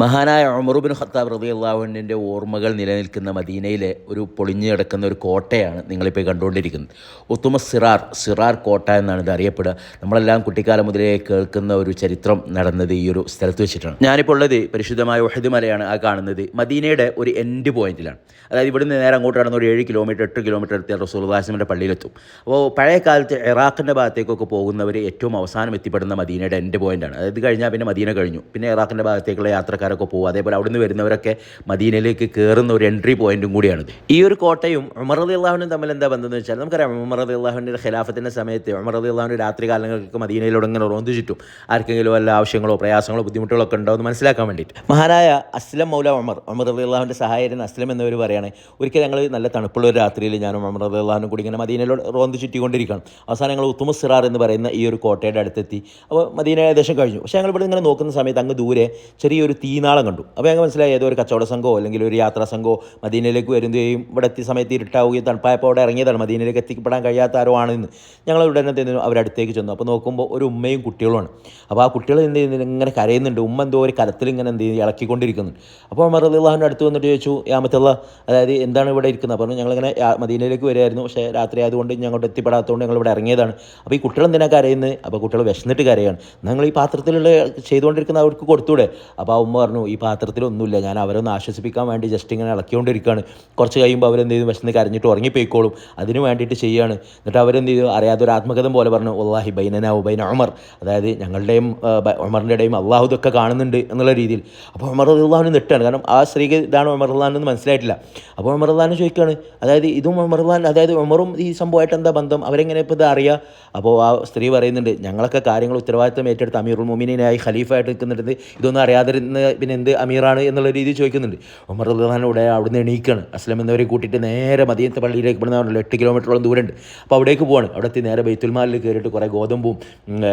മഹാനായ ഉമറുബിൻ ഖത്താബ് റബി അള്ളാഹുവിന്റെ ഓർമ്മകൾ നിലനിൽക്കുന്ന മദീനയിലെ ഒരു പൊളിഞ്ഞു കിടക്കുന്ന ഒരു കോട്ടയാണ് നിങ്ങളിപ്പോൾ കണ്ടുകൊണ്ടിരിക്കുന്നത്. ഉത്തുമ സിറാർ സിറാർ കോട്ട എന്നാണ് ഇത് അറിയപ്പെടുക. നമ്മളെല്ലാം കുട്ടിക്കാലം മുതലേ കേൾക്കുന്ന ഒരു ചരിത്രം നടന്നത് ഈ ഒരു സ്ഥലത്ത് വെച്ചിട്ടാണ്. ഞാനിപ്പോൾ ഉള്ളത് പരിശുദ്ധമായ വഹദ് മലയാണ് ആ കാണുന്നത്. മദീനയുടെ ഒരു എൻഡ് പോയിന്റിലാണ് അതായത് ഇവിടുന്ന് നേരെ അങ്ങോട്ട് നടന്ന ഒരു ഏഴ് കിലോമീറ്റർ എട്ട് കിലോമീറ്റർ എത്തിയ റസൂൽ ഹാസിമിന്റെ പള്ളിയിലെത്തും. അപ്പോൾ പഴയ കാലത്ത് ഇറാഖിന്റെ ഭാഗത്തേക്കൊക്കെ പോകുന്നവർ ഏറ്റവും അവസാനം എത്തിപ്പെടുന്ന മദീനയുടെ എൻഡ് പോയിന്റാണ് അതായത് കഴിഞ്ഞാൽ പിന്നെ മദീന കഴിഞ്ഞു. പിന്നെ ഇറാഖിന്റെ ഭാഗത്തേക്കുള്ള യാത്രക്കാരൊക്കെ പോകും അതേപോലെ അവിടുന്ന് വരുന്നവരൊക്കെ മദീനയിലേക്ക് കയറുന്ന ഒരു എൻട്രി പോയിന്റും കൂടിയാണ്. ഈ ഒരു കോട്ടയും ഉമർ അലി അള്ളാഹുനും തമ്മിൽ എന്താ ബന്ധം എന്ന് വെച്ചാൽ നമുക്കറിയാം ഉമർ അലി അള്ളാഹുവിന്റെ ഖിലാഫത്തിന്റെ സമയത്ത് ഉമർ അലി അള്ളാഹുവിന്റെ രാത്രി കാലങ്ങൾക്ക് മദീനയിലൂടെ ഇങ്ങനെ റോന്ത് ചുറ്റും. ആർക്കെങ്കിലും വല്ല ആവശ്യങ്ങളോ പ്രയാസങ്ങളോ ബുദ്ധിമുട്ടുകളോ ഒക്കെ ഉണ്ടോ എന്ന് മനസ്സിലാക്കാൻ വേണ്ടിയിട്ട്. മഹാനായ അസ്ലം മൗല ഉമർ ഉമർ അലി അള്ളാഹുവിന്റെ സഹായകൻ അസ്ലം എന്നവർ പറയുകയാണ് ഒരിക്കൽ ഞങ്ങൾ നല്ല തണുപ്പുള്ള ഒരു രാത്രിയിൽ ഞാൻ ഉമർ അലി അള്ളാഹുനും കൂടി ഇങ്ങനെ മദീനയിലൂടെ റോന്ത് ചുറ്റിക്കൊണ്ടിരിക്കുകയാണ്. അവസാനം ഞങ്ങൾ ഉത്തുമ സിറാർ എന്ന് പറയുന്ന ഈ ഒരു കോട്ടയുടെ അടുത്തെത്തി. അപ്പോൾ മദീന ഏകദേശം കഴിഞ്ഞു. പക്ഷേ ഞങ്ങൾ ഇവിടെ ഇങ്ങനെ നോക്കുന്ന സമയത്ത് അങ്ങ് ദൂരെ ചെറിയൊരു തീനാളം കണ്ടു. അപ്പോൾ ഞങ്ങൾ മനസ്സിലായി ഏതോ ഒരു കച്ചവട സംഘമോ അല്ലെങ്കിൽ ഒരു യാത്രാ സംഘമോ മദീനയിലേക്ക് വരുകയും ഇവിടെ എത്തിയ സമയത്ത് ഇരുട്ടാവുകയും തണുപ്പായപ്പോൾ അവിടെ ഇറങ്ങിയതാണ്. മദീനയിലേക്ക് എത്തിക്കപ്പെടാൻ കഴിയാത്ത ആരോ ആണെന്ന് ഞങ്ങൾ ഉടനെ തന്നെ അവരടുത്തേക്ക് ചെന്നു. അപ്പോൾ നോക്കുമ്പോൾ ഒരു ഉമ്മയും കുട്ടികളുമാണ് അപ്പോൾ ആ കുട്ടികൾ എന്ത് ചെയ്യുന്നത് ഇങ്ങനെ കരയുന്നുണ്ട്. ഉമ്മ എന്തോ ഒരു കരത്തിൽ ഇങ്ങനെ എന്ത് ചെയ്യുന്നു? ഇളക്കിക്കൊണ്ടിരിക്കുന്നുണ്ട് അപ്പോൾ ഉമർ അള്ളാഹുവിന്റെ അടുത്ത് വന്നിട്ട് ചോദിച്ചു യാമത്തുള്ള അതായത് എന്താണ് ഇവിടെ ഇരിക്കുന്നത്? പറഞ്ഞു ഞങ്ങളിങ്ങനെ മദീനയിലേക്ക് വരുമായിരുന്നു പക്ഷേ രാത്രി ആയതുകൊണ്ട് ഇനി അങ്ങോട്ട് എത്തിപ്പെടാത്തതുകൊണ്ട് ഞങ്ങൾ ഇവിടെ ഇറങ്ങിയതാണ്. അപ്പോൾ ഈ കുട്ടികൾ എന്തിനാ കരയുന്നത്? അപ്പോൾ കുട്ടികൾ വിശന്നിട്ട് കരയാണ്. ഞങ്ങൾ ഈ പാത്രത്തിലുള്ള ചെയ്തുകൊണ്ടിരിക്കുന്ന അവർക്ക് കൊടുത്തൂടെ? അപ്പോൾ ആ ഉമ്മ പറഞ്ഞു ഈ പാത്രത്തിലൊന്നുമില്ല ഞാൻ അവരൊന്ന് ആശ്വസിപ്പിക്കാൻ വേണ്ടി ജസ്റ്റ് ഇങ്ങനെ ഇളക്കിക്കൊണ്ടിരിക്കുകയാണ്. കുറച്ച് കഴിയുമ്പോൾ അവരെന്ത് ചെയ്തു വിശന്ന് കരഞ്ഞിട്ട് ഉറങ്ങിപ്പോയിക്കോളും. അതിന് വേണ്ടിയിട്ട് ചെയ്യാണ്. എന്നിട്ട് അവരെന്ത് ചെയ്തു? അറിയാതെ ഒരു ആത്മകഥം പോലെ പറഞ്ഞു അള്ളാഹി ബൈനന ഉബൈന ഉമർ. അതായത് ഞങ്ങളുടെയും ഉമറിന്റെയും അള്ളാഹു ഇതൊക്കെ കാണുന്നുണ്ട് എന്നുള്ള രീതിയിൽ. അപ്പോൾ ഉമർ അള്ളാഹുന് നെട്ടാണ്. കാരണം ആ സ്ത്രീക്ക് ഇതാണ് ഉമർ അള്ളഹാനെന്ന് മനസ്സിലായിട്ടില്ല. അപ്പോൾ ഉമർ അള്ളഹാൻ ചോദിക്കുകയാണ് അതായത് ഇതും ഉമർ അള്ളഹാൻ അതായത് ഉമറും ഈ സംഭവമായിട്ട് എന്താ ബന്ധം? അവരെങ്ങനെ ഇപ്പോൾ ഇത് അറിയാം? അപ്പോൾ ആ സ്ത്രീ പറയുന്നുണ്ട് ഞങ്ങളൊക്കെ കാര്യങ്ങൾ ഉത്തരവാദിത്തം ഏറ്റെടുത്ത് അമീറുൽ മോമിനായി ഖലീഫായിട്ട് നിൽക്കുന്നുണ്ട് ഇതൊന്നും അറിയാതിരുന്ന പിന്നെ എന്ത് അമീറാണ് എന്നുള്ള രീതിയിൽ ചോദിക്കുന്നുണ്ട്. ഉമർ അള്ളഹാനോടെ അവിടുന്ന് എണീക്കാണ്. അസ്ലം എന്നവരെ കൂട്ടിയിട്ട് നേരെ മദീനത്തെ പള്ളിയിലേക്ക് ഇവിടുന്ന് എട്ട് കിലോമീറ്ററോളം ദൂരമുണ്ട്. അപ്പോൾ അവിടേക്ക് പോവാണ്. അവിടെ എത്തി നേരെ ബൈത്തുൽമാലിൽ കയറിയിട്ട് കുറേ ഗോതമ്പും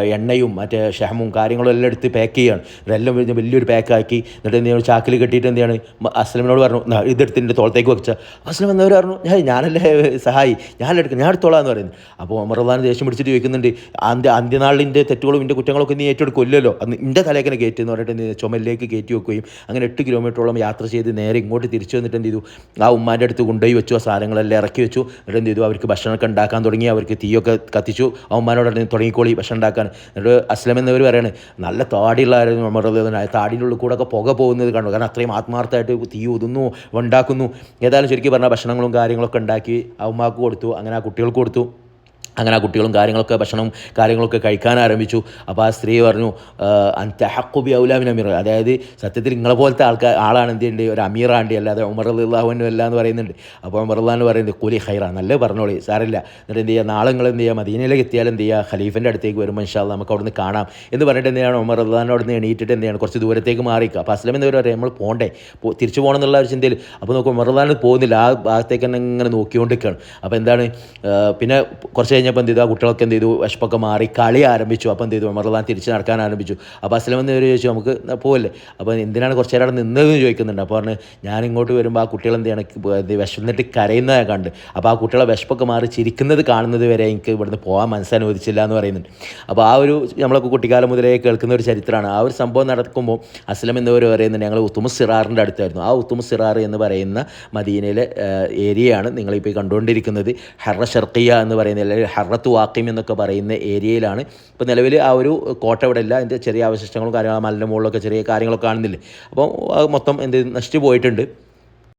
എണ്ണയും മറ്റേ ഷഹമും കാര്യങ്ങളും എല്ലാം എടുത്ത് പാക്ക് ചെയ്യാണ്. ഇതെല്ലാം വലിയ വലിയൊരു പാക്കാക്കി എന്നിട്ട് എന്ത് ചാക്കിൽ കെട്ടിയിട്ട് എന്ത് ചെയ്യാണ്? അസ്ലമിനോട് പറഞ്ഞു "നാ, ഇതെടുത്ത് എന്റെ തോളത്തേക്ക് വെച്ച അസ്ലം എന്നവർ പറഞ്ഞു ഞാൻ ഞാനല്ലേ സഹായി. ഞാൻ എടുക്കും ഞാൻ എടുത്തോളാം എന്ന് പറയുന്നത് അപ്പോൾ ഉമർ അമർദാൻ ദേഷ്യം പിടിച്ചിട്ട് ചോദിക്കുന്നുണ്ട് അന്ത്യ അന്ത്യനാളിന്റെ തെറ്റുകളും എന്റെ കുറ്റങ്ങളൊക്കെ നീ ഏറ്റെടുക്കുമല്ലോ അന്ന് എന്റെ തലേക്കനെ കയറ്റി എന്ന് പറഞ്ഞിട്ട് ചുമലിലേക്ക് കയറ്റി വെക്കുകയും അങ്ങനെ എട്ട് കിലോമീറ്ററോളം യാത്ര ചെയ്ത് നേരെ ഇങ്ങോട്ട് തിരിച്ചു വന്നിട്ട് എന്ത് ചെയ്തു? ആ ഉമ്മാന്റെ അടുത്ത് കൊണ്ടുപോയി വെച്ചു ആ സാധനങ്ങളെല്ലാം ഇറക്കി വെച്ചു. എന്നിട്ട് എന്ത് ചെയ്തു? അവർക്ക് ഭക്ഷണമൊക്കെ ഉണ്ടാക്കാൻ തുടങ്ങി. അവർക്ക് തീയൊക്കെ കത്തിച്ചു. ആ ഉമ്മാനോട് തുടങ്ങിക്കോളി ഭക്ഷണം ഉണ്ടാക്കാൻ. എന്നിട്ട് അസ്ലം എന്നവർ പറയാണ് നല്ല താടിയുള്ളായിരുന്നു ഉമർ താടിന്റെ ഉള്ളിൽ കൂടെ ഒക്കെ പുക പോകുന്നത് കാണും കാരണം അത്രയും ആത്മാർത്ഥമായിട്ട് തീ ഒതുന്നു ഉണ്ടാക്കുന്നു ഏതായാലും ശരിക്കും പറഞ്ഞാൽ ഭക്ഷണങ്ങളും കാര്യങ്ങളൊക്കെ ഉണ്ടാക്കി ആ ഉമ്മാക്ക് കൊടുത്തു. അങ്ങനെ ആ കുട്ടികൾക്ക് കൊടുത്തു. അങ്ങനെ ആ കുട്ടികളും കാര്യങ്ങളൊക്കെ ഭക്ഷണവും കാര്യങ്ങളൊക്കെ കഴിക്കാൻ ആരംഭിച്ചു. അപ്പോൾ ആ സ്ത്രീ പറഞ്ഞു അന്തഹക്കുബി ഔലാമിൻ അമീർ അതായത് സത്യത്തിൽ നിങ്ങളെ പോലത്തെ ആൾക്കാർ ആളാണ് എന്ത് ചെയ്യേണ്ടത് ഒരു അമീറാണ്ടി അല്ലാതെ ഉമർ അള്ളാഹുവിനും അല്ല എന്ന് പറയുന്നുണ്ട്. അപ്പോൾ ഉമർ അള്ളഹാന്ന് പറയുന്നത് കൂലി ഹൈറ നല്ല പറഞ്ഞോളി സാറില്ല എന്നിട്ട് എന്ത് ചെയ്യുക നാളെ നിങ്ങൾ എന്ത് ചെയ്യുക മദീനയിലേക്ക് എത്തിയാൽ എന്ത് ചെയ്യുക ഖലീഫിന്റെ അടുത്തേക്ക് വരുമ്പോൾ ഇൻഷാല്ല നമുക്ക് അവിടുന്ന് കാണാം. എന്ന് പറഞ്ഞിട്ട് എന്ത് ചെയ്യണം? ഉമർ അള്ളഹാൻ അവിടുന്ന് എണീറ്റിട്ട് എന്ത് ചെയ്യണം? കുറച്ച് ദൂരത്തേക്ക് മാറിക്കുക അപ്പോൾ അസ്ലം എന്ന് പറയും നമ്മൾ പോകണ്ടേ തിരിച്ചു പോകണം എന്നുള്ള ഒരു ചിന്തയിൽ. അപ്പോൾ നോക്കുമ്പോൾ ഉമർ അള്ളഹാൻ പോകുന്നില്ല. ആ ഭാഗത്തേക്ക് തന്നെ ഇങ്ങനെ നോക്കിക്കൊണ്ടിരിക്കുകയാണ്. അപ്പോൾ എന്താണ്? പിന്നെ കുറച്ച് കഴിഞ്ഞപ്പോൾ എന്ത് ചെയ്തു? ആ കുട്ടികളൊക്കെ എന്ത് ചെയ്തു? വിഷപ്പൊക്കെ മാറി കളി ആരംഭിച്ചു. അപ്പോൾ എന്ത് ചെയ്തു? അമർലാൻ തിരിച്ച് നടക്കാൻ ആരംഭിച്ചു. അപ്പോൾ അസ്ലം എന്ന് ചോദിച്ചു നമുക്ക് പോവല്ലേ? അപ്പോൾ എന്തിനാണ് കുറച്ച് നേരം അവിടെ നിന്നതെന്ന് ചോദിക്കുന്നുണ്ട്. അപ്പോൾ പറഞ്ഞ് ഞാൻ ഇങ്ങോട്ട് വരുമ്പോൾ ആ കുട്ടികൾ എന്ത് ചെയ്യണം? വിഷന്നിട്ട് കരയുന്നത് കണ്ട്. അപ്പോൾ ആ കുട്ടികളെ വിഷപ്പൊക്കെ മാറി ചിരിക്കുന്നത് കാണുന്നത് വരെ എനിക്ക് ഇവിടുന്ന് പോകാൻ മനസ്സനുവദിച്ചില്ല എന്ന് പറയുന്നുണ്ട്. അപ്പോൾ ആ ഒരു നമ്മളൊക്കെ കുട്ടിക്കാലം മുതലേ കേൾക്കുന്ന ഒരു ചരിത്രമാണ്. ആ ഒരു സംഭവം നടക്കുമ്പോൾ അസ്ലം എന്നിവർ പറയുന്നുണ്ട് ഞങ്ങൾ ഉത്തുമ സിറാറിന്റെ അടുത്തായിരുന്നു. ആ ഉത്തുമ സിറാർ എന്ന് പറയുന്ന മദീനയിലെ ഏരിയയാണ് നിങ്ങളിപ്പോൾ കണ്ടുകൊണ്ടിരിക്കുന്നത്. ഹറ ഷർക്കിയ എന്ന് പറയുന്ന അല്ലെങ്കിൽ ഹറത്ത് വാക്കിം എന്നൊക്കെ പറയുന്ന ഏരിയയിലാണ്. ഇപ്പോൾ നിലവിൽ ആ ഒരു കോട്ട ഇവിടെ ഇല്ല. അതിന്റെ ചെറിയ അവശിഷ്ടങ്ങളും കാര്യങ്ങളും മലിന്റെ മുകളിലൊക്കെ ചെറിയ കാര്യങ്ങളൊക്കെ കാണുന്നില്ലേ. അപ്പോൾ മൊത്തം എന്ത് നശിച്ചു പോയിട്ടുണ്ട്.